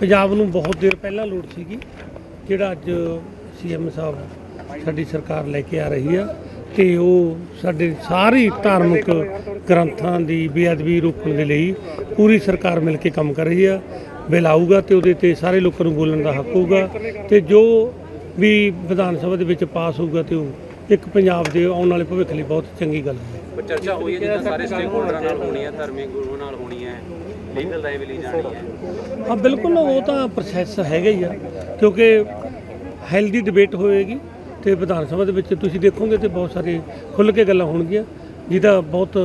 ਪੰਜਾਬ ਨੂੰ ਬਹੁਤ ਦੇਰ ਪਹਿਲਾਂ ਲੋੜ ਸੀਗੀ, ਜਿਹੜਾ ਅੱਜ ਸੀਐਮ ਸਾਹਿਬ ਸਾਡੀ ਸਰਕਾਰ ਲੈ ਕੇ ਆ ਰਹੀ ਆ, ਤੇ ਉਹ ਸਾਡੇ ਸਾਰੀ ਧਾਰਮਿਕ ਗ੍ਰੰਥਾਂ ਦੀ ਬੇਅਦਬੀ ਰੋਕਣ ਦੇ ਲਈ ਪੂਰੀ ਸਰਕਾਰ ਮਿਲ ਕੇ ਕੰਮ ਕਰ ਰਹੀ ਆ। ਬਿੱਲ ਆਊਗਾ ਤੇ ਉਹਦੇ ਤੇ ਸਾਰੇ ਲੋਕਾਂ ਨੂੰ ਬੋਲਣ ਦਾ ਹੱਕ ਹੋਊਗਾ ਤੇ ਜੋ ਵੀ ਵਿਧਾਨ ਸਭਾ ਦੇ ਵਿੱਚ ਪਾਸ ਹੋਊਗਾ ਤੇ ਉਹ ਇੱਕ ਪੰਜਾਬ ਦੇ ਆਉਣ ਵਾਲੇ ਭਵਿੱਖ ਲਈ ਬਹੁਤ ਚੰਗੀ ਗੱਲ ਹੈ। ਚਰਚਾ ਹੋਈ ਹੈ ਜਿੱਦਾਂ ਸਾਰੇ ਸਟੇਕ ਹੋਲਡਰਾਂ ਨਾਲ ਹੋਣੀ ਹੈ ਧਾਰਮਿਕ ਗੁਰੂਆਂ ਨਾਲ ਹੋਣੀ ਹੈ। ਲੀਗਲ ਜਾਣੀ ਹੈ। ਹਾਂ ਬਿਲਕੁਲ ਉਹ ਤਾਂ ਪ੍ਰੋਸੈਸ ਹੈਗਾ ਹੀ ਆ ਕਿਉਂਕਿ ਹੈਲਦੀ ਡਿਬੇਟ ਹੋਏਗੀ ਤੇ ਵਿਧਾਨ ਸਭਾ ਦੇ ਵਿੱਚ ਤੁਸੀਂ ਦੇਖੋਗੇ ਤੇ ਬਹੁਤ ਸਾਰੇ ਖੁੱਲ੍ਹ ਕੇ ਗੱਲਾਂ ਹੋਣਗੀਆਂ ਜਿਹਦਾ ਬਹੁਤ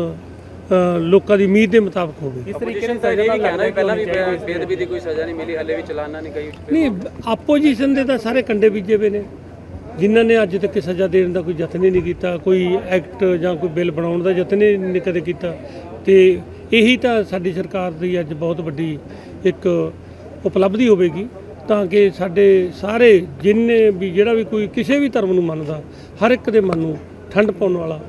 ਲੋਕਾਂ ਦੀ ਉਮੀਦ ਦੇ ਮੁਤਾਬਕ ਹੋਵੇ। ਇਸ ਤਰੀਕੇ ਨਾਲ ਕਹਿਣਾ ਵੀ ਪਹਿਲਾਂ ਵੀ ਬੇ- ਬੇਅਦਬੀ ਦੀ ਕੋਈ ਸਜ਼ਾ ਨਹੀਂ ਮਿਲੀ ਹੱਲੇ ਵੀ ਚਲਾਨਾ ਨਹੀਂ ਗਈ ਨਹੀਂ ਆਪੋਜੀਸ਼ਨ ਦੇ ਤਾਂ ਸਾਰੇ ਕੰਡੇ ਬੀਜੇ ਹੋਏ ਨੇ ਜਿਨ੍ਹਾਂ ਨੇ ਅੱਜ ਤੱਕ ਸਜ਼ਾ ਦੇਣ ਦਾ ਕੋਈ ਯਤਨ ਹੀ ਨਹੀਂ ਕੀਤਾ ਕੋਈ ਐਕਟ ਜਾਂ ਕੋਈ ਬਿੱਲ ਬਣਾਉਣ ਦਾ ਯਤਨ ਹੀ ਨਹੀਂ ਕਦੇ ਕੀਤਾ ਤੇ ਇਹੀ ਤਾਂ ਸਾਡੀ ਸਰਕਾਰ ਦੀ ਅੱਜ ਬਹੁਤ ਵੱਡੀ ਇੱਕ ਉਪਲਬਧੀ ਹੋਵੇਗੀ ਤਾਂ ਕਿ ਸਾਡੇ ਸਾਰੇ ਜਿੰਨੇ ਵੀ ਜਿਹੜਾ ਵੀ ਕੋਈ ਕਿਸੇ ਵੀ ਧਰਮ ਨੂੰ ਮੰਨਦਾ, ਹਰ ਇੱਕ ਦੇ ਮਨ ਨੂੰ ਠੰਡ ਪਾਉਣ ਵਾਲਾ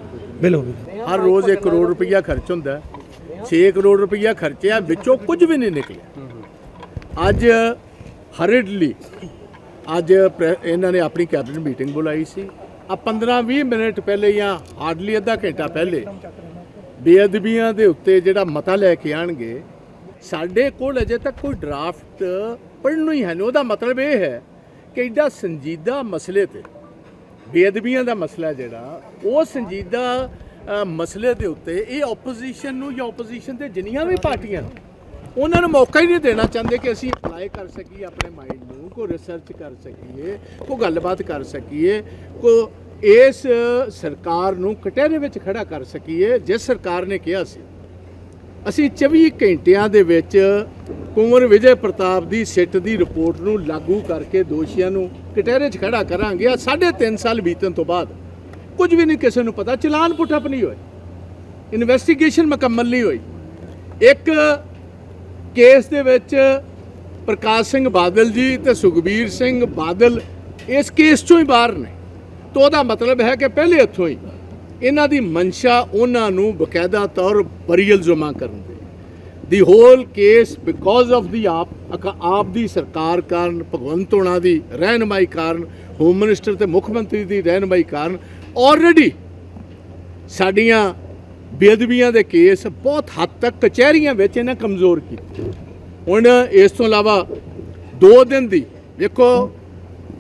ਬਿੱਲ ਹੋਵੇਗਾ ਹਰ ਰੋਜ਼ 1 ਕਰੋੜ ਰੁਪਈਆ ਖਰਚ ਹੁੰਦਾ ਹੈ। 6 ਕਰੋੜ ਰੁਪਈਆ ਖਰਚਿਆ, ਵਿੱਚੋਂ ਕੁਝ ਵੀ ਨਹੀਂ ਨਿਕਲਿਆ। ਅੱਜ ਹਰਡਲੀ ਅੱਜ ਪ੍ਰੈ- ਇਹਨਾਂ ਨੇ ਆਪਣੀ ਕੈਬਨਿਟ ਮੀਟਿੰਗ ਬੁਲਾਈ ਸੀ। ਆ 15-20 ਮਿੰਟ ਪਹਿਲੇ ਜਾਂ ਹਾਰਡਲੀ ਅੱਧਾ ਘੰਟਾ ਪਹਿਲੇ ਬੇਅਦਬੀਆਂ ਦੇ ਉੱਤੇ ਜਿਹੜਾ ਮਤਾ ਲੈ ਕੇ ਆਣਗੇ, ਸਾਡੇ ਕੋਲ ਅਜੇ ਤੱਕ ਕੋਈ ਡਰਾਫਟ ਪੜ੍ਹਨ ਨੂੰ ਹੀ ਹੈ ਨਹੀਂ। ਉਹਦਾ ਮਤਲਬ ਇਹ ਹੈ ਕਿ ਐਡਾ ਸੰਜੀਦਾ ਮਸਲੇ ਤੇ, ਬੇਅਦਬੀਆਂ ਦਾ ਮਸਲਾ ਜਿਹੜਾ, ਉਹ ਸੰਜੀਦਾ ਮਸਲੇ ਦੇ ਉੱਤੇ ਇਹ ਆਪੋਜੀਸ਼ਨ ਨੂੰ ਜਾਂ ਆਪੋਜੀਸ਼ਨ ਦੇ ਜਿੰਨੀਆਂ ਵੀ ਪਾਰਟੀਆਂ ਉਹਨਾਂ ਨੂੰ ਮੌਕਾ ਹੀ ਨਹੀਂ ਦੇਣਾ ਚਾਹੁੰਦੇ ਕਿ ਅਸੀਂ ਅਪਲਾਈ ਕਰ ਸਕੀਏ, ਆਪਣੇ ਮਾਈਂਡ ਨੂੰ, ਕੋਈ ਰਿਸਰਚ ਕਰ ਸਕੀਏ, ਕੋਈ ਗੱਲਬਾਤ ਕਰ ਸਕੀਏ, ਕੋ ਇਸ ਸਰਕਾਰ ਨੂੰ ਕਟਹਿਰੇ ਵਿੱਚ ਖੜਾ ਕਰ ਸਕੀਏ, ਜਿਸ ਸਰਕਾਰ ਨੇ ਕਿਹਾ ਸੀ। ਅਸੀਂ 24 ਘੰਟਿਆਂ ਦੇ ਵਿੱਚ ਕੁੰਵਰ ਵਿਜੇ ਪ੍ਰਤਾਪ ਦੀ ਸਿੱਟ ਦੀ ਰਿਪੋਰਟ ਨੂੰ ਲਾਗੂ ਕਰਕੇ ਦੋਸ਼ੀਆਂ ਨੂੰ ਕਟਹਿਰੇ 'ਚ ਖੜਾ ਕਰਾਂਗੇ। ਆ ਸਾਢੇ ਤਿੰਨ ਸਾਲ ਬੀਤਣ ਤੋਂ ਬਾਅਦ ਕੁਝ ਵੀ ਨਹੀਂ ਕਿਸੇ ਨੂੰ ਪਤਾ। ਚਲਾਨ ਪੁੱਠਪ ਨਹੀਂ ਹੋਏ ਇਨਵੈਸਟੀਗੇਸ਼ਨ ਮੁਕੰਮਲ ਨਹੀਂ ਹੋਈ। ਇੱਕ ਕੇਸ ਦੇ ਵਿੱਚ ਪ੍ਰਕਾਸ਼ ਸਿੰਘ ਬਾਦਲ ਜੀ ਤੇ ਸੁਖਬੀਰ ਸਿੰਘ ਬਾਦਲ ਇਸ ਕੇਸ ਚੋਂ ਹੀ ਬਾਹਰ ਨੇ। ਤਾਂ ਉਹਦਾ ਮਤਲਬ ਹੈ ਕਿ ਪਹਿਲੇ ਇੱਥੋਂ ਹੀ ਇਹਨਾਂ ਦੀ ਮਨਸ਼ਾ ਉਹਨਾਂ ਨੂੰ ਬਕਾਇਦਾ ਤੌਰ ਬਰੀਅਲ ਜਮਾ ਕਰਨ ਦੀ। The whole case because of the ਆਪ ਆਪ ਦੀ ਸਰਕਾਰ ਕਾਰਨ, ਭਗਵੰਤ ਹੋਣਾ ਦੀ ਰਹਿਨਮਾਈ ਕਾਰਨ ਹੋਮ ਮਿਨਿਸਟਰ ਤੇ ਮੁੱਖ ਮੰਤਰੀ ਦੀ ਰਹਿਨਮਾਈ ਕਾਰਨ ਆਲਰੇਡੀ ਸਾਡੀਆਂ ਬੇਅਦਬੀਆਂ ਦੇ ਕੇਸ ਬਹੁਤ ਹੱਦ ਤੱਕ ਕਚਹਿਰੀਆਂ ਵਿੱਚ ਇਹਨਾਂ ਕਮਜ਼ੋਰ ਕੀਤੇ। ਹੁਣ ਇਸ ਤੋਂ ਇਲਾਵਾ 2 ਦਿਨ ਦੀ, ਵੇਖੋ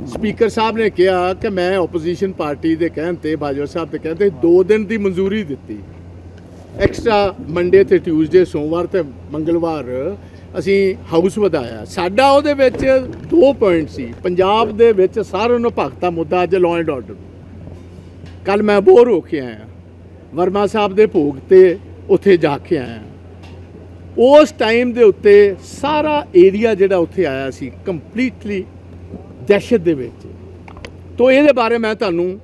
ਸਪੀਕਰ ਸਾਹਿਬ ਨੇ ਕਿਹਾ ਕਿ ਮੈਂ ਆਪੋਜੀਸ਼ਨ ਪਾਰਟੀ ਦੇ ਕਹਿਣ ਤੇ, ਬਾਜਵਾ ਸਾਹਿਬ ਦੇ ਕਹਿਣ ਤੇ 2 ਦਿਨ ਦੀ ਮਨਜ਼ੂਰੀ ਦਿੱਤੀ। ਐਕਸਟਰਾ ਮੰਡੇ ਤੇ ਟਿਊਜ਼ਡੇ ਸੋਮਵਾਰ ਤੇ ਮੰਗਲਵਾਰ ਅਸੀਂ ਹਾਊਸ ਵਧਾਇਆ। ਸਾਡਾ ਉਹਦੇ ਵਿੱਚ ਦੋ ਪੁਆਇੰਟ ਸੀ। ਪੰਜਾਬ ਦੇ ਵਿੱਚ ਸਾਰਿਆਂ ਨੂੰ ਭਗਤਾ ਮੁੱਦਾ ਅੱਜ ਲਾਅ ਐਂਡ ਆਰਡਰ ਕੱਲ ਮੈਂ ਬੋਰ ਹੋ ਕੇ ਆਇਆ। ਵਰਮਾ ਸਾਹਿਬ ਦੇ ਭੋਗ ਤੇ ਉੱਥੇ ਜਾ ਕੇ ਆਇਆ। ਉਸ ਟਾਈਮ ਦੇ ਉੱਤੇ ਸਾਰਾ ਏਰੀਆ ਜਿਹੜਾ ਉੱਥੇ ਆਇਆ ਸੀ ਕੰਪਲੀਟਲੀ ਦਹਿਸ਼ਤ ਦੇ ਵਿੱਚ। ਤੋ ਇਹਦੇ ਬਾਰੇ ਮੈਂ ਤੁਹਾਨੂੰ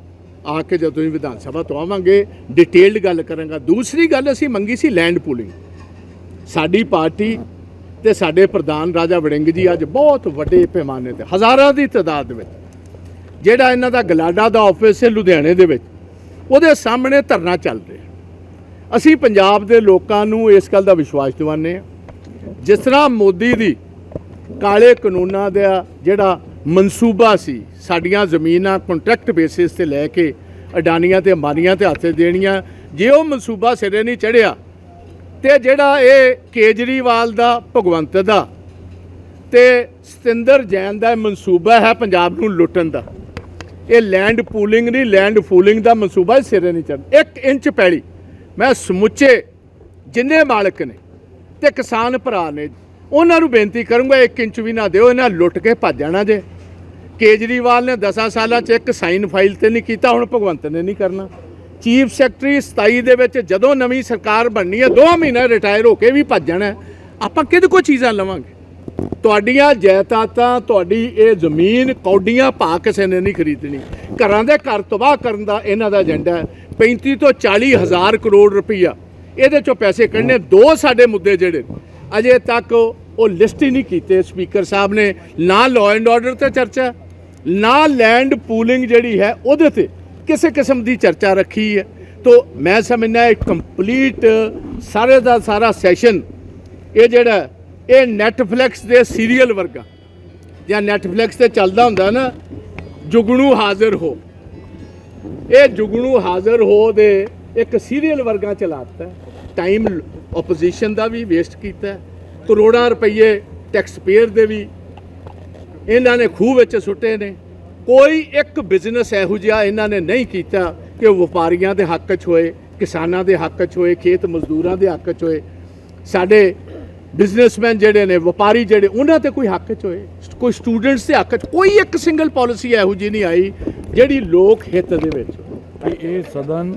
ਆ ਕੇ ਜਦੋਂ ਹੀ ਵਿਧਾਨ ਸਭਾ ਤੋਂ ਆਵਾਂਗੇ ਡਿਟੇਲਡ ਗੱਲ ਕਰਾਂਗਾ। ਦੂਸਰੀ ਗੱਲ ਅਸੀਂ ਮੰਗੀ ਸੀ ਲੈਂਡ ਪੂਲਿੰਗ ਸਾਡੀ ਪਾਰਟੀ ਤੇ ਸਾਡੇ ਪ੍ਰਧਾਨ ਰਾਜਾ ਵੜਿੰਗ ਜੀ ਅੱਜ ਬਹੁਤ ਵੱਡੇ ਪੈਮਾਨੇ ਤੇ, ਹਜ਼ਾਰਾਂ ਦੀ ਤਾਦਾਦ ਦੇ ਵਿੱਚ, ਜਿਹੜਾ ਇਹਨਾਂ ਦਾ ਗਲਾਡਾ ਦਾ ਆਫਿਸ ਹੈ ਲੁਧਿਆਣੇ ਦੇ ਵਿੱਚ, ਉਹਦੇ ਸਾਹਮਣੇ ਧਰਨਾ ਚੱਲ ਰਿਹਾ। ਅਸੀਂ ਪੰਜਾਬ ਦੇ ਲੋਕਾਂ ਨੂੰ ਇਸ ਗੱਲ ਦਾ ਵਿਸ਼ਵਾਸ ਦਿਵਾਉਂਦੇ ਹਾਂ। ਜਿਸ ਤਰ੍ਹਾਂ ਮੋਦੀ ਦੀ ਕਾਲੇ ਕਾਨੂੰਨਾਂ ਦਾ ਜਿਹੜਾ ਮਨਸੂਬਾ ਸੀ ਸਾਡੀਆਂ ਜ਼ਮੀਨਾਂ ਕੰਟਰੈਕਟ ਬੇਸਿਸ ਤੇ ਲੈ ਕੇ ਅਡਾਨੀਆਂ ਤੇ ਅੰਬਾਨੀਆਂ ਤੇ ਹੱਥ ਦੇਣੀਆਂ। ਜੇ ਉਹ ਮਨਸੂਬਾ ਸਿਰੇ ਨਹੀਂ ਚੜਿਆ, ਤੇ ਜਿਹੜਾ ਇਹ ਕੇਜਰੀਵਾਲ ਦਾ, ਭਗਵੰਤ ਦਾ ਤੇ ਸਤਿੰਦਰ ਜੈਨ ਦਾ ਮਨਸੂਬਾ ਹੈ ਪੰਜਾਬ ਨੂੰ ਲੁੱਟਣ ਦਾ। ਇਹ ਲੈਂਡ ਪੂਲਿੰਗ ਨਹੀਂ ਲੈਂਡ ਫੂਲਿੰਗ ਦਾ ਮਨਸੂਬਾ ਸਿਰੇ ਨਹੀਂ ਚੜ੍ਹ 1 ਇੰਚ ਪੈਲੀ। ਮੈਂ ਸਮੁੱਚੇ ਜਿੰਨੇ ਮਾਲਕ ਨੇ ਤੇ ਕਿਸਾਨ ਭਰਾ ਨੇ ਉਹਨਾਂ ਨੂੰ ਬੇਨਤੀ ਕਰੂੰਗਾ 1 ਇੰਚ ਵੀ ਨਾ ਦਿਓ, ਇਹਨਾਂ ਲੁੱਟ ਕੇ ਭੱਜ ਜਾਣਾ ਜੇ। ਕੇਜਰੀਵਾਲ ਨੇ 10 ਸਾਲਾਂ 'ਚ ਇੱਕ ਸਾਈਨ ਫਾਈਲ ਤੇ ਨਹੀਂ ਕੀਤਾ, ਹੁਣ ਭਗਵੰਤ ਨੇ ਨਹੀਂ ਕਰਨਾ। ਚੀਫ ਸੈਕਟਰੀ 27 ਦੇ ਵਿੱਚ ਜਦੋਂ ਨਵੀਂ ਸਰਕਾਰ ਬਣਨੀ ਹੈ 2 ਮਹੀਨੇ ਰਿਟਾਇਰ ਹੋ ਕੇ ਵੀ ਭੱਜ ਜਾਣਾ ਆਪਾਂ ਕਿਹਦੇ ਕੋ ਚੀਜ਼ਾਂ ਲਵਾਂਗੇ? ਤੁਹਾਡੀਆਂ ਜਾਇਦਾਦਾਂ, ਤੁਹਾਡੀ ਇਹ ਜ਼ਮੀਨ, ਕੌਡੀਆਂ ਭਾ ਕਿਸੇ ਨੇ ਨਹੀਂ ਖਰੀਦਣੀ। ਘਰਾਂ ਦੇ ਘਰ ਤਬਾਹ ਕਰਨ ਦਾ ਇਹਨਾਂ ਦਾ ਏਜੰਡਾ ਹੈ। 35 ਤੋਂ 40 ਹਜ਼ਾਰ ਕਰੋੜ ਰੁਪਈਆ। ਇਹਦੇ ਚੋਂ ਪੈਸੇ ਕੱਢਣੇ, ਦੋ ਸਾਡੇ ਮੁੱਦੇ ਜਿਹੜੇ ਅਜੇ ਤੱਕ ਉਹ ਲਿਸਟ ਹੀ ਨਹੀਂ ਕੀਤੇ ਸਪੀਕਰ ਸਾਹਿਬ ਨੇ। ਨਾ ਲਾਅ ਐਂਡ ਆਰਡਰ ਤੇ ਚਰਚਾ, ਨਾ ਲੈਂਡ ਪੂਲਿੰਗ ਜਿਹੜੀ ਹੈ ਉਹਦੇ ਤੇ ਕਿਸੇ ਕਿਸਮ ਦੀ ਚਰਚਾ ਰੱਖੀ ਹੈ। ਤੋ ਮੈਂ ਸਮਝਦਾ ਇੱਕ ਕੰਪਲੀਟ ਸਾਰੇ ਦਾ ਸਾਰਾ ਸੈਸ਼ਨ ਇਹ ਜਿਹੜਾ, ਇਹ ਨੈਟਫਲਿਕਸ ਦੇ ਸੀਰੀਅਲ ਵਰਗਾ, ਜਾਂ ਨੈਟਫਲਿਕਸ ਤੇ ਚੱਲਦਾ ਹੁੰਦਾ ਨਾ, ਜੁਗਣੂ ਹਾਜ਼ਰ ਹੋ। ਇਹ ਜੁਗਣੂ ਹਾਜ਼ਰ ਹੋ ਦੇ ਇੱਕ ਸੀਰੀਅਲ ਵਰਗਾ ਚਲਾਤਾ ਟਾਈਮ ਆਪੋਜੀਸ਼ਨ ਦਾ ਵੀ ਵੇਸਟ ਕੀਤਾ। ਕਰੋੜਾਂ ਰੁਪਏ ਟੈਕਸ ਪੇਅਰ ਦੇ ਵੀ ਇਹਨਾਂ ਨੇ ਖੂਹ ਵਿੱਚ ਸੁੱਟੇ ਨੇ। ਕੋਈ ਇੱਕ ਬਿਜ਼ਨਸ ਇਹੋ ਜਿਹਾ ਇਹਨਾਂ ਨੇ ਨਹੀਂ ਕੀਤਾ ਕਿ ਉਹ ਵਪਾਰੀਆਂ ਦੇ ਹੱਕ 'ਚ ਹੋਏ, ਕਿਸਾਨਾਂ ਦੇ ਹੱਕ 'ਚ ਹੋਏ, ਖੇਤ ਮਜ਼ਦੂਰਾਂ ਦੇ ਹੱਕ 'ਚ ਹੋਏ। ਸਾਡੇ ਬਿਜ਼ਨਸਮੈਨ ਜਿਹੜੇ ਨੇ, ਵਪਾਰੀ ਜਿਹੜੇ, ਉਹਨਾਂ ਤੇ ਕੋਈ ਹੱਕ 'ਚ ਹੋਏ। ਕੋਈ ਸਟੂਡੈਂਟਸ ਦੇ ਹੱਕ 'ਚ, ਕੋਈ ਇੱਕ ਸਿੰਗਲ ਪਾਲਿਸੀ ਇਹੋ ਜਿਹੀ ਨਹੀਂ ਆਈ ਜਿਹੜੀ ਲੋਕ ਹਿੱਤ ਦੇ ਵਿੱਚ ਕਿ ਇਹ ਸਦਨ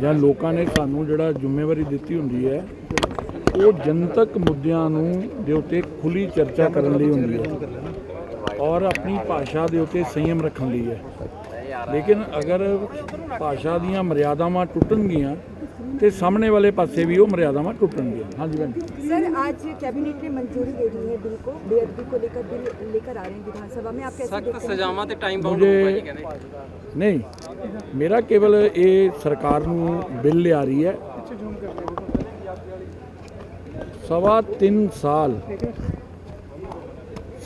ਜਾਂ ਲੋਕਾਂ ਨੇ ਸਾਨੂੰ ਜਿਹੜਾ ਜ਼ਿੰਮੇਵਾਰੀ ਦਿੱਤੀ ਹੁੰਦੀ ਹੈ ਉਹ ਜਨਤਕ ਮੁੱਦਿਆਂ ਨੂੰ ਦੇ ਉੱਤੇ ਖੁੱਲੀ ਚਰਚਾ ਕਰਨ ਲਈ ਹੁੰਦੀ ਹੈ ਔਰ ਆਪਣੀ ਭਾਸ਼ਾ ਦੇ ਉੱਤੇ ਸੰਯਮ ਰੱਖਣ ਲਈ ਹੈ। ਲੇਕਿਨ ਅਗਰ ਭਾਸ਼ਾ ਦੀਆਂ ਮਰਿਆਦਾਵਾਂ ਟੁੱਟਣਗੀਆਂ ਤੇ ਸਾਹਮਣੇ ਵਾਲੇ ਪਾਸੇ ਵੀ ਉਹ ਮਰਿਆਦਾਵਾਂ ਟੁੱਟਣਗੀਆਂ। ਹਾਂਜੀ ਬੈਂਕ ਸਰ ਅੱਜ ਕੈਬਨਿਟ ਨੇ ਮਨਜ਼ੂਰੀ ਦੇ ਦਿੱਤੀ ਹੈ ਬਿਲ ਕੋ ਬੇਅਦਬੀ ਕੋ ਲੇਕਰ ਬਿਲ ਲੇਕਰ ਆ ਰਹੇ ਹਨ ਵਿਧਾਨ ਸਭਾ ਮੇਂ ਆਪ ਕੈਸੇ ਦੇਖते ਸਖਤ ਸਜ਼ਾਵਾਂ ਤੇ ਟਾਈਮ ਬਾਉਂਡ ਹੋਊਗਾ ਜੀ ਕਹਿੰਦੇ। ਨਹੀਂ ਮੇਰਾ ਕੇਵਲ ਇਹ ਸਰਕਾਰ ਨੂੰ ਬਿੱਲ ਲਿਆ ਰਹੀ ਹੈ। ਸਵਾ 3 ਸਾਲ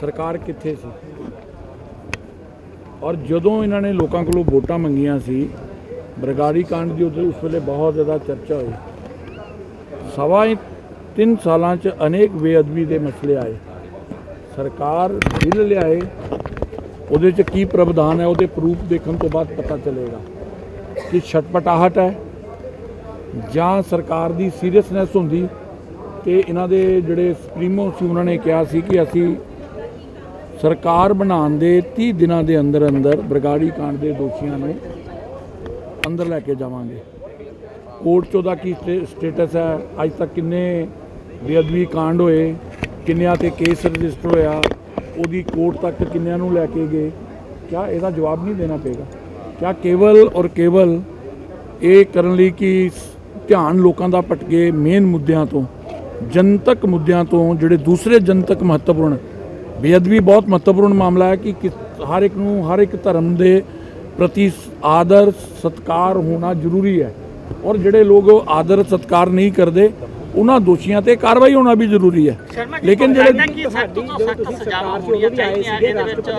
ਸਰਕਾਰ ਕਿੱਥੇ ਸੀ ਔਰ ਜਦੋਂ ਇਹਨਾਂ ਨੇ ਲੋਕਾਂ ਕੋਲੋਂ ਵੋਟਾਂ ਮੰਗੀਆਂ ਸੀ ਬਰਗਾੜੀ ਕਾਂਡ ਦੀ ਉਦੋਂ ਉਸ ਵੇਲੇ ਬਹੁਤ ਜ਼ਿਆਦਾ ਚਰਚਾ ਹੋਈ ਸਵਾ 3 ਸਾਲਾਂ 'ਚ ਅਨੇਕ ਬੇਅਦਬੀ ਦੇ ਮਸਲੇ ਆਏ ਸਰਕਾਰ ਬਿੱਲ ਲਿਆਏ ਉਹਦੇ 'ਚ ਕੀ ਪ੍ਰਵਧਾਨ ਹੈ ਉਹਦੇ ਪ੍ਰੂਫ ਦੇਖਣ ਤੋਂ ਬਾਅਦ ਪਤਾ ਚੱਲੇਗਾ ਕਿ ਛਟਪਟਾਹਟ ਹੈ ਜਾਂ ਸਰਕਾਰ ਦੀ ਸੀਰੀਅਸਨੈਸ ਹੁੰਦੀ ਕਿ ਇਹਨਾਂ ਦੇ ਜਿਹੜੇ ਸੁਪਰੀਮੋ ਸੀ, ਉਹਨਾਂ ਨੇ ਕਿਹਾ ਸੀ ਕਿ ਅਸੀਂ ਸਰਕਾਰ ਬਣਾਉਣ ਦੇ 30 ਦਿਨਾਂ ਦੇ ਅੰਦਰ ਅੰਦਰ ਬਰਗਾੜੀ ਕਾਂਡ ਦੇ ਦੋਸ਼ੀਆਂ ਨੂੰ ਅੰਦਰ ਲੈ ਕੇ ਜਾਵਾਂਗੇ। ਕੋਰਟ 'ਚ ਉਹਦਾ ਕੀ ਸਟੇਟਸ ਹੈ? ਅੱਜ ਤੱਕ ਕਿੰਨੇ ਬੇਅਦਬੀ ਕਾਂਡ ਹੋਏ, ਕਿੰਨਿਆਂ ਤੇ ਕੇਸ ਰਜਿਸਟਰ ਹੋਇਆ, ਉਹਦੀ ਕੋਰਟ ਤੱਕ ਕਿੰਨਿਆਂ ਨੂੰ ਲੈ ਕੇ ਗਏ? ਕਿਆ ਇਹਦਾ ਜਵਾਬ ਨਹੀਂ ਦੇਣਾ ਪਏਗਾ? ਕਿਆ ਕੇਵਲ ਔਰ ਕੇਵਲ ਇਹ ਕਰਨ ਲਈ ਕਿ ਧਿਆਨ ਲੋਕਾਂ ਦਾ ਭਟਕੇ ਮੇਨ ਮੁੱਦਿਆਂ ਤੋਂ? ਜਨਤਕ ਮੁੱਦਿਆਂ ਤੋਂ ਜਿਹੜੇ ਦੂਸਰੇ ਜਨਤਕ ਮਹੱਤਵਪੂਰਨ ਬੇਅਦਬੀ ਬਹੁਤ ਮਹੱਤਵਪੂਰਨ ਮਾਮਲਾ ਹੈ ਕਿ ਹਰ ਇੱਕ ਨੂੰ ਹਰ ਇੱਕ ਧਰਮ ਦੇ ਪ੍ਰਤੀ ਆਦਰ ਸਤਕਾਰ ਹੋਣਾ ਜ਼ਰੂਰੀ ਹੈ। ਔਰ ਜਿਹੜੇ ਲੋਕ ਆਦਰ ਸਤਕਾਰ ਨਹੀਂ ਕਰਦੇ ਉਹਨਾਂ ਦੋਸ਼ੀਆਂ ਤੇ ਕਾਰਵਾਈ ਹੋਣਾ ਵੀ ਜ਼ਰੂਰੀ ਹੈ। ਲੇਕਿਨ ਜਿਹੜੇ ਕਿ ਸਖਤ ਤੋਂ ਸਖਤ ਸਜ਼ਾਵਾਂ ਹੋਣੀਆਂ ਚਾਹੀਦੀਆਂ ਇਹਦੇ ਵਿੱਚ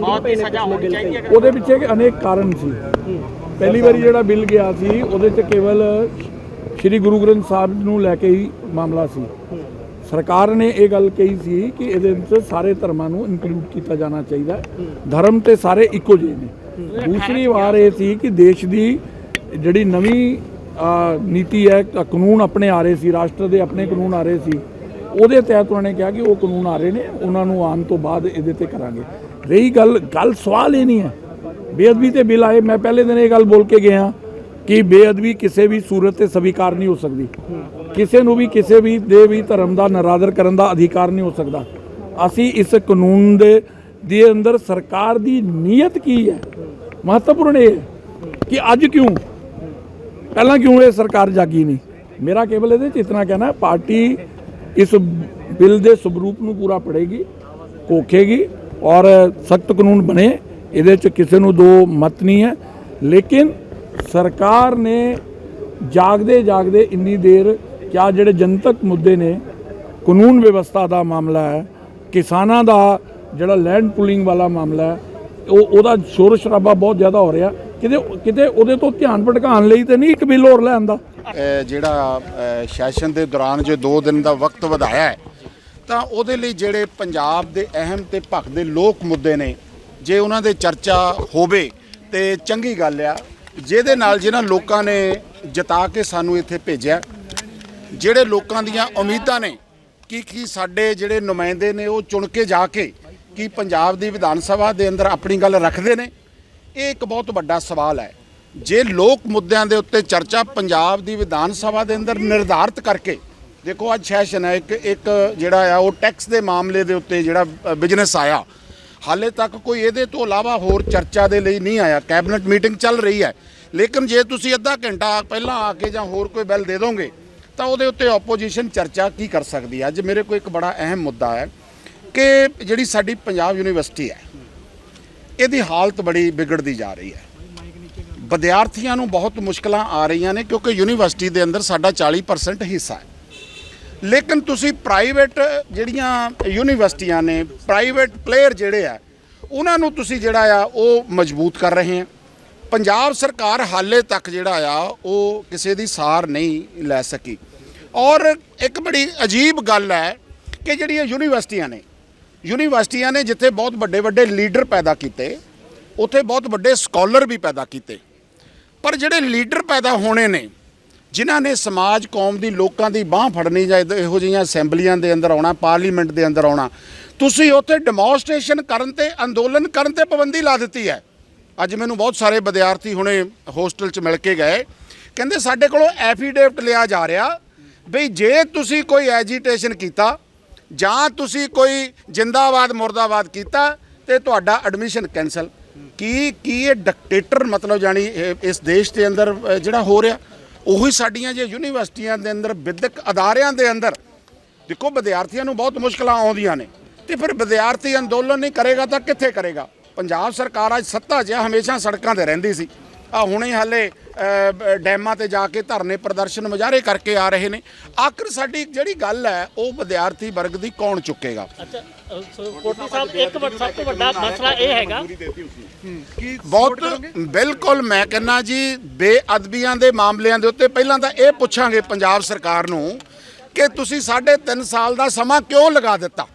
ਬਹੁਤ ਹੀ ਸਜ਼ਾ ਹੋਣੀ ਚਾਹੀਦੀ ਹੈ। ਉਹਦੇ ਪਿੱਛੇ ਅਨੇਕ ਕਾਰਨ ਸੀ। ਪਹਿਲੀ ਵਾਰੀ ਜਿਹੜਾ ਬਿੱਲ ਗਿਆ ਸੀ ਉਹਦੇ 'ਚ ਕੇਵਲ ਸ੍ਰੀ ਗੁਰੂ ਗ੍ਰੰਥ ਸਾਹਿਬ ਨੂੰ ਲੈ ਕੇ ਹੀ ਮਾਮਲਾ ਸੀ। ਸਰਕਾਰ ਨੇ ਇਹ ਗੱਲ ਕਹੀ ਸੀ ਕਿ ਇਹਦੇ ਵਿੱਚ ਸਾਰੇ ਧਰਮਾਂ ਨੂੰ ਇਨਕਲੂਡ ਕੀਤਾ ਜਾਣਾ ਚਾਹੀਦਾ ਧਰਮ ਤੇ ਸਾਰੇ ਇੱਕੋ ਜਿਹੇ ਨੇ। ਦੂਸਰੀ ਵਾਰ ਇਹ ਸੀ ਕਿ ਦੇਸ਼ ਦੀ ਜਿਹੜੀ ਨਵੀਂ ਨੀਤੀ ਹੈ ਕਾਨੂੰਨ ਆਪਣੇ ਆ ਰਹੇ ਸੀ, ਰਾਸ਼ਟਰ ਦੇ ਆਪਣੇ ਕਾਨੂੰਨ ਆ ਰਹੇ ਸੀ, ਉਹਦੇ ਤਹਿਤ ਉਹਨਾਂ ਨੇ ਕਿਹਾ ਕਿ ਉਹ ਕਾਨੂੰਨ ਆ ਰਹੇ ਨੇ, ਉਹਨਾਂ ਨੂੰ ਆਉਣ ਤੋਂ ਬਾਅਦ ਇਹਦੇ ਤੇ ਕਰਾਂਗੇ। ਰਹੀ ਗੱਲ ਗੱਲ ਸਵਾਲ ਇਹ ਨਹੀਂ ਹੈ। ਬੇਅਦਬੀ ਤੇ ਬਿੱਲ ਆਏ, ਮੈਂ ਪਹਿਲੇ ਦਿਨ ਇਹ ਗੱਲ ਬੋਲ ਕੇ ਗਿਆ। ਕਿ ਬੇਅਦਬੀ ਕਿਸੇ ਵੀ ਸੂਰਤ ਤੇ ਸਵੀਕਾਰ ਨਹੀਂ ਹੋ ਸਕਦੀ। ਕਿਸੇ ਨੂੰ ਵੀ, ਕਿਸੇ ਵੀ ਦੇ ਵੀ ਧਰਮ ਦਾ ਨਰਾਦਰ ਕਰਨ ਦਾ ਅਧਿਕਾਰ ਨਹੀਂ ਹੋ ਸਕਦਾ। ਅਸੀਂ ਇਸ ਕਾਨੂੰਨ ਦੇ ਦੇ ਅੰਦਰ ਸਰਕਾਰ ਦੀ ਨੀਅਤ ਕੀ ਹੈ? ਮਹੱਤਵਪੂਰਨ ਇਹ ਹੈ ਕਿ ਅੱਜ ਕਿਉਂ? ਪਹਿਲਾਂ ਕਿਉਂ ਇਹ ਸਰਕਾਰ ਜਾਗੀ ਨਹੀਂ? ਮੇਰਾ ਕੇਵਲ ਇਹਦੇ ਚ ਇਤਨਾ ਕਹਿਣਾ ਪਾਰਟੀ ਇਸ ਬਿੱਲ ਦੇ ਸਵਰੂਪ ਨੂੰ ਪੂਰਾ ਪੜੇਗੀ ਕੋਖੇਗੀ ਔਰ ਸਖਤ ਕਾਨੂੰਨ ਬਣੇ। ਇਹਦੇ ਚ ਕਿਸੇ ਨੂੰ ਦੋ ਮਤ ਨਹੀਂ ਹੈ। ਲੇਕਿਨ ਸਰਕਾਰ ਨੇ ਜਾਗਦੇ ਜਾਗਦੇ ਇੰਨੀ ਦੇਰ ਕਿਆ ਜਿਹੜੇ ਜਨਤਕ ਮੁੱਦੇ ਨੇ, ਕਾਨੂੰਨ ਵਿਵਸਥਾ ਦਾ ਮਾਮਲਾ ਹੈ, ਕਿਸਾਨਾਂ ਦਾ ਜਿਹੜਾ ਲੈਂਡ ਪੁਲਿੰਗ ਵਾਲਾ ਮਾਮਲਾ ਹੈ, ਉਹ, ਉਹਦਾ ਸ਼ੋਰ ਸ਼ਰਾਬਾ ਬਹੁਤ ਜ਼ਿਆਦਾ ਹੋ ਰਿਹਾ। ਕਿਤੇ ਕਿਤੇ ਉਹਦੇ ਤੋਂ ਧਿਆਨ ਭਟਕਾਉਣ ਲਈ ਤੇ ਨਹੀਂ ਇੱਕ ਬਿੱਲ ਹੋਰ ਲੈ ਆਂਦਾ। ਜਿਹੜਾ ਸੈਸ਼ਨ ਦੇ ਦੌਰਾਨ ਜੋ 2 ਦਿਨ ਦਾ ਵਕਤ ਵਧਾਇਆ ਹੈ, ਤਾਂ ਉਹਦੇ ਲਈ ਜਿਹੜੇ ਪੰਜਾਬ ਦੇ ਅਹਿਮ ਤੇ ਭਖਦੇ ਲੋਕ ਮੁੱਦੇ ਨੇ, ਜੇ ਉਹਨਾਂ ਦੇ ਚਰਚਾ ਹੋਵੇ ਤੇ ਚੰਗੀ ਗੱਲ ਆ। ਜਿਹਦੇ ਨਾਲ ਜਿਹਨਾਂ ਲੋਕਾਂ ਨੇ ਜਿਤਾ ਕੇ ਸਾਨੂੰ ਇੱਥੇ ਭੇਜਿਆ, ਜਿਹੜੇ ਲੋਕਾਂ ਦੀਆਂ ਉਮੀਦਾਂ ਨੇ ਕਿ ਕੀ ਸਾਡੇ ਜਿਹੜੇ ਨੁਮਾਇੰਦੇ ਨੇ ਉਹ ਚੁਣ ਕੇ ਜਾ ਕੇ ਕੀ ਪੰਜਾਬ ਦੀ ਵਿਧਾਨ ਸਭਾ ਦੇ ਅੰਦਰ ਆਪਣੀ ਗੱਲ ਰੱਖਦੇ ਨੇ, ਇਹ ਇੱਕ ਬਹੁਤ ਵੱਡਾ ਸਵਾਲ ਹੈ। ਜੇ ਲੋਕ ਮੁੱਦਿਆਂ ਦੇ ਉੱਤੇ ਚਰਚਾ ਪੰਜਾਬ ਦੀ ਵਿਧਾਨ ਸਭਾ ਦੇ ਅੰਦਰ ਨਿਰਧਾਰਤ ਕਰਕੇ, ਦੇਖੋ ਅੱਜ ਸੈਸ਼ਨ ਹੈ, ਇੱਕ ਇੱਕ ਜਿਹੜਾ ਆ ਉਹ ਟੈਕਸ ਦੇ ਮਾਮਲੇ ਦੇ ਉੱਤੇ ਜਿਹੜਾ ਬਿਜ਼ਨਸ ਆਇਆ ਹਾਲੇ ਤੱਕ ਕੋਈ ਇਹਦੇ ਤੋਂ ਇਲਾਵਾ ਹੋਰ ਚਰਚਾ ਦੇ ਲਈ ਨਹੀਂ ਆਇਆ। ਕੈਬਨਿਟ ਮੀਟਿੰਗ ਚੱਲ ਰਹੀ ਹੈ। ਲੇਕਿਨ ਜੇ ਤੁਸੀਂ ਅੱਧਾ ਘੰਟਾ ਪਹਿਲਾਂ ਆ ਕੇ ਜਾਂ ਹੋਰ ਕੋਈ ਬਿੱਲ ਦੇ ਦੋਗੇ, ਤਾਂ ਉਹਦੇ ਉੱਤੇ ਆਪੋਜੀਸ਼ਨ ਚਰਚਾ ਕੀ ਕਰ ਸਕਦੀ ਹੈ? ਅੱਜ ਮੇਰੇ ਕੋਲ ਇੱਕ ਬੜਾ ਅਹਿਮ ਮੁੱਦਾ ਹੈ ਕਿ ਜਿਹੜੀ ਸਾਡੀ ਪੰਜਾਬ ਯੂਨੀਵਰਸਿਟੀ ਹੈ, ਇਹਦੀ ਹਾਲਤ ਬੜੀ ਵਿਗੜਦੀ ਜਾ ਰਹੀ ਹੈ। ਵਿਦਿਆਰਥੀਆਂ ਨੂੰ ਬਹੁਤ ਮੁਸ਼ਕਲਾਂ ਆ ਰਹੀਆਂ ਨੇ ਕਿਉਂਕਿ ਯੂਨੀਵਰਸਿਟੀ ਦੇ ਅੰਦਰ ਸਾਡਾ 40% ਹਿੱਸਾ ਹੈ। ਲੇਕਿਨ ਤੁਸੀਂ ਪ੍ਰਾਈਵੇਟ ਜਿਹੜੀਆਂ ਯੂਨੀਵਰਸਿਟੀਆਂ ਨੇ ਪ੍ਰਾਈਵੇਟ ਪਲੇਅਰ ਜਿਹੜੇ ਆ, ਉਹਨਾਂ ਨੂੰ ਤੁਸੀਂ ਜਿਹੜਾ ਆ, ਉਹ ਮਜ਼ਬੂਤ ਕਰ ਰਹੇ ਆ। ਪੰਜਾਬ ਸਰਕਾਰ ਹਾਲੇ ਤੱਕ ਜਿਹੜਾ ਆ, ਉਹ ਕਿਸੇ ਦੀ ਸਾਰ ਨਹੀਂ ਲੈ ਸਕੀ। ਔਰ ਇੱਕ ਬੜੀ ਅਜੀਬ ਗੱਲ ਹੈ ਕਿ ਜਿਹੜੀਆਂ ਯੂਨੀਵਰਸਿਟੀਆਂ ਨੇ ਯੂਨੀਵਰਸਿਟੀਆਂ ਨੇ ਜਿੱਥੇ ਬਹੁਤ ਵੱਡੇ ਵੱਡੇ ਲੀਡਰ ਪੈਦਾ ਕੀਤੇ, ਉੱਥੇ ਬਹੁਤ ਵੱਡੇ ਸਕਾਲਰ ਵੀ ਪੈਦਾ ਕੀਤੇ। ਪਰ ਜਿਹੜੇ ਲੀਡਰ ਪੈਦਾ ਹੋਣੇ ਨੇ ਜਿਨ੍ਹਾਂ ਨੇ ਸਮਾਜ, ਕੌਮ ਦੀ ਲੋਕਾਂ ਦੀ ਬਾਹ ਫੜਨੀ ਜਾਂ ਇਹੋ- ਜਿਹੀਆਂ ਅਸੈਂਬਲੀਆਂ ਦੇ ਅੰਦਰ ਆਉਣਾ, ਪਾਰਲੀਮੈਂਟ ਦੇ ਅੰਦਰ ਆਉਣਾ, ਤੁਸੀਂ ਉੱਥੇ ਡੈਮੋਨਸਟ੍ਰੇਸ਼ਨ ਕਰਨ ਤੇ, ਅੰਦੋਲਨ ਕਰਨ ਤੇ ਪਾਬੰਦੀ ਲਾ ਦਿੱਤੀ ਹੈ। ਅੱਜ ਮੈਨੂੰ ਬਹੁਤ ਸਾਰੇ ਵਿਦਿਆਰਥੀ ਹੁਣੇ ਹੋਸਟਲ 'ਚ ਮਿਲ ਕੇ ਗਏ। ਕਹਿੰਦੇ ਸਾਡੇ ਕੋਲੋਂ ਐਫੀਡੇਵਿਟ ਲਿਆ ਜਾ ਰਿਹਾ ਬਈ ਜੇ ਤੁਸੀਂ ਕੋਈ ਐਜੀਟੇਸ਼ਨ ਕੀਤਾ ਜਾਂ ਤੁਸੀਂ ਕੋਈ ਜਿੰਦਾਬਾਦ, ਮੁਰਦਾਬਾਦ ਕੀਤਾ ਤੇ ਤੁਹਾਡਾ ਐਡਮਿਸ਼ਨ ਕੈਨਸਲ ਕੀ ਕੀ ਇਹ ਡਿਕਟੇਟਰ ਮਤਲਬ ਜਾਨੀ ਇਸ ਦੇਸ਼ ਦੇ ਅੰਦਰ ਜਿਹੜਾ ਹੋ ਰਿਹਾ? ਉਹੀ ਸਾਡੀਆਂ ਜੇ ਯੂਨੀਵਰਸਿਟੀਆਂ ਦੇ ਅੰਦਰ ਵਿਦਿਅਕ ਅਦਾਰਿਆਂ ਦੇ ਅੰਦਰ, ਦੇਖੋ ਵਿਦਿਆਰਥੀਆਂ ਨੂੰ ਬਹੁਤ ਮੁਸ਼ਕਲਾਂ ਆਉਂਦੀਆਂ ਨੇ, ਤੇ ਫਿਰ ਵਿਦਿਆਰਥੀ ਅੰਦੋਲਨ ਨਹੀਂ ਕਰੇਗਾ ਤਾਂ ਕਿੱਥੇ ਕਰੇਗਾ? ਪੰਜਾਬ ਸਰਕਾਰ ਅੱਜ ਸੱਤਾ 'ਚ ਹਮੇਸ਼ਾ ਸੜਕਾਂ ਤੇ ਰਹਿੰਦੀ ਸੀ। ਆ ਹੁਣੇ ਹਾਲੇ ਡੈਮਾਂ ਤੇ ਜਾ ਕੇ ਧਰਨੇ ਪ੍ਰਦਰਸ਼ਨ ਮੁਜ਼ਾਹਰੇ ਕਰਕੇ ਆ ਰਹੇ ਨੇ। ਆਖਰ ਸਾਡੀ ਜਿਹੜੀ ਗੱਲ ਹੈ ਉਹ ਵਿਦਿਆਰਥੀ ਵਰਗ ਦੀ ਕੌਣ ਚੁੱਕੇਗਾ? ਅੱਛਾ ਅ, ਸੋ ਕੋਟਲੀ ਸਾਹਿਬ ਇੱਕ ਵੱਡਾ ਸਭ ਤੋਂ ਵੱਡਾ ਮਸਲਾ ਇਹ ਹੈਗਾ। ਬਹੁਤ ਬਿਲਕੁਲ ਮੈਂ ਕਹਿੰਨਾ ਜੀ ਬੇਅਦਬੀਆਂ ਦੇ ਮਾਮਲਿਆਂ ਦੇ ਉੱਤੇ ਪਹਿਲਾਂ ਤਾਂ ਇਹ ਪੁੱਛਾਂਗੇ ਪੰਜਾਬ ਸਰਕਾਰ ਨੂੰ ਕਿ ਤੁਸੀਂ ਸਾਢੇ ਤਿੰਨ ਸਾਲ ਦਾ ਸਮਾਂ ਕਿਉਂ ਲਗਾ ਦਿੱਤਾ?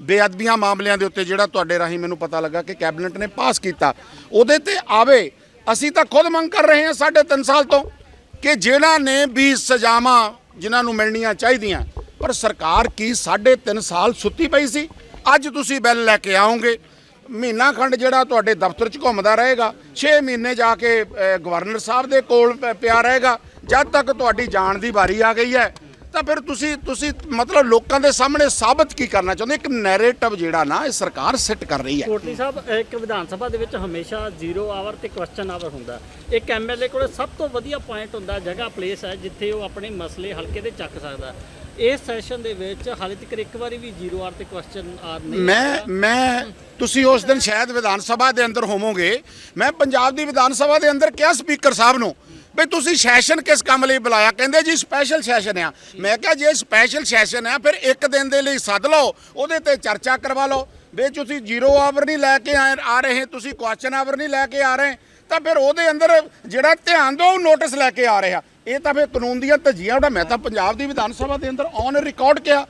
ਬੇਅਦਬੀਆਂ ਮਾਮਲਿਆਂ ਦੇ ਉੱਤੇ ਜਿਹੜਾ ਤੁਹਾਡੇ ਰਾਹੀਂ ਮੈਨੂੰ ਪਤਾ ਲੱਗਾ ਕਿ ਕੈਬਨਿਟ ਨੇ ਪਾਸ ਕੀਤਾ। ਉਹਦੇ ਤੇ ਆਵੇ ਅਸੀਂ ਤਾਂ ਖੁਦ ਮੰਗ ਕਰ ਰਹੇ ਹਾਂ ਸਾਢੇ ਤਿੰਨ ਸਾਲ ਤੋਂ ਕਿ ਜਿਨ੍ਹਾਂ ਨੇ ਵੀ ਸਜ਼ਾਵਾਂ ਜਿਨ੍ਹਾਂ ਨੂੰ ਮਿਲਣੀਆਂ ਚਾਹੀਦੀਆਂ, ਪਰ ਸਰਕਾਰ ਕੀ ਸਾਢੇ ਤਿੰਨ ਸਾਲ ਸੁੱਤੀ ਪਈ ਸੀ? ਅੱਜ ਤੁਸੀਂ ਬਿੱਲ ਲੈ ਕੇ ਆਓਗੇ। ਮਹੀਨਾ ਖੰਡ ਜਿਹੜਾ ਤੁਹਾਡੇ ਦਫ਼ਤਰ 'ਚ ਘੁੰਮਦਾ ਰਹੇਗਾ 6 ਮਹੀਨੇ ਜਾ ਕੇ ਗਵਰਨਰ ਸਾਹਿਬ ਦੇ ਕੋਲ ਪ- ਪਿਆ ਰਹੇਗਾ, ਜਦ ਤੱਕ ਤੁਹਾਡੀ ਜਾਣ ਦੀ ਵਾਰੀ ਆ ਗਈ ਹੈ। ਤਾਂ ਫਿਰ ਤੁਸੀਂ ਤੁਸੀਂ ਮਤਲਬ ਲੋਕਾਂ ਦੇ ਸਾਹਮਣੇ ਸਾਬਤ ਕੀ ਕਰਨਾ ਚਾਹੁੰਦੇ? ਇੱਕ ਨੈਰੇਟਿਵ ਜਿਹੜਾ ਨਾ ਇਹ ਸਰਕਾਰ ਸਿੱਟ ਕਰ ਰਹੀ ਹੈ। ਕੋਟਲੀ ਸਾਹਿਬ ਇੱਕ ਵਿਧਾਨ ਸਭਾ ਦੇ ਵਿੱਚ ਹਮੇਸ਼ਾ ਜ਼ੀਰੋ ਆਵਰ ਤੇ ਕੁਐਸਚਨ ਆਵਰ ਹੁੰਦਾ। ਇੱਕ ਐਮਐਲਏ ਕੋਲੇ ਸਭ ਤੋਂ ਵਧੀਆ ਪੁਆਇੰਟ ਹੁੰਦਾ ਜਗ੍ਹਾ ਪਲੇਸ ਹੈ ਜਿੱਥੇ ਉਹ ਆਪਣੇ ਮਸਲੇ ਹਲਕੇ ਦੇ ਚੱਕ ਸਕਦਾ। ਇਸ ਸੈਸ਼ਨ ਦੇ ਵਿੱਚ ਹਾਲੇ ਤੱਕ ਇੱਕ ਵਾਰੀ ਵੀ ਜ਼ੀਰੋ ਆਰ ਤੇ ਕੁਐਸਚਨ ਆਰ ਨਹੀਂ ਮੈਂ ਮੈਂ ਤੁਸੀਂ ਉਸ ਦਿਨ ਸ਼ਾਇਦ ਵਿਧਾਨ ਸਭਾ ਦੇ ਅੰਦਰ ਹੋਵੋਗੇ। ਮੈਂ ਪੰਜਾਬ ਦੀ ਵਿਧਾਨ ਸਭਾ ਦੇ ਅੰਦਰ ਕਿਹਾ ਸਪੀਕਰ ਸਾਹਿਬ ਨੂੰ ਵੀ ਤੁਸੀਂ ਸੈਸ਼ਨ ਕਿਸ ਕੰਮ ਲਈ ਬੁਲਾਇਆ? ਕਹਿੰਦੇ ਜੀ ਸਪੈਸ਼ਲ ਸੈਸ਼ਨ ਆ। ਮੈਂ ਕਿਹਾ ਜੇ ਸਪੈਸ਼ਲ ਸੈਸ਼ਨ ਆ, ਫਿਰ ਇੱਕ ਦਿਨ ਦੇ ਲਈ ਸੱਦ ਲਓ। ਉਹਦੇ ਤੇ ਚਰਚਾ ਕਰਵਾ ਲਓ। ਵੀ ਤੁਸੀਂ ਜ਼ੀਰੋ ਆਵਰ ਨਹੀਂ ਲੈ ਕੇ ਆਏ- ਆ ਰਹੇ, ਤੁਸੀਂ ਕੁਐਸਚਨ ਆਵਰ ਨਹੀਂ ਲੈ ਕੇ ਆ ਰਹੇ, ਤਾਂ ਫਿਰ ਉਹਦੇ ਅੰਦਰ ਜਿਹੜਾ ਧਿਆਨ ਦਿਓ ਨੋਟਿਸ ਲੈ ਕੇ ਆ ਰਿਹਾ। ਇਹ ਤਾਂ ਫਿਰ ਕਾਨੂੰਨ ਦੀਆਂ ਧੱਜੀਆਂ, ਉਹਦਾ ਮੈਂ ਤਾਂ ਪੰਜਾਬ ਦੀ ਵਿਧਾਨ ਸਭਾ ਦੇ ਅੰਦਰ ਔਨ ਰਿਕਾਰਡ ਕਿਹਾ।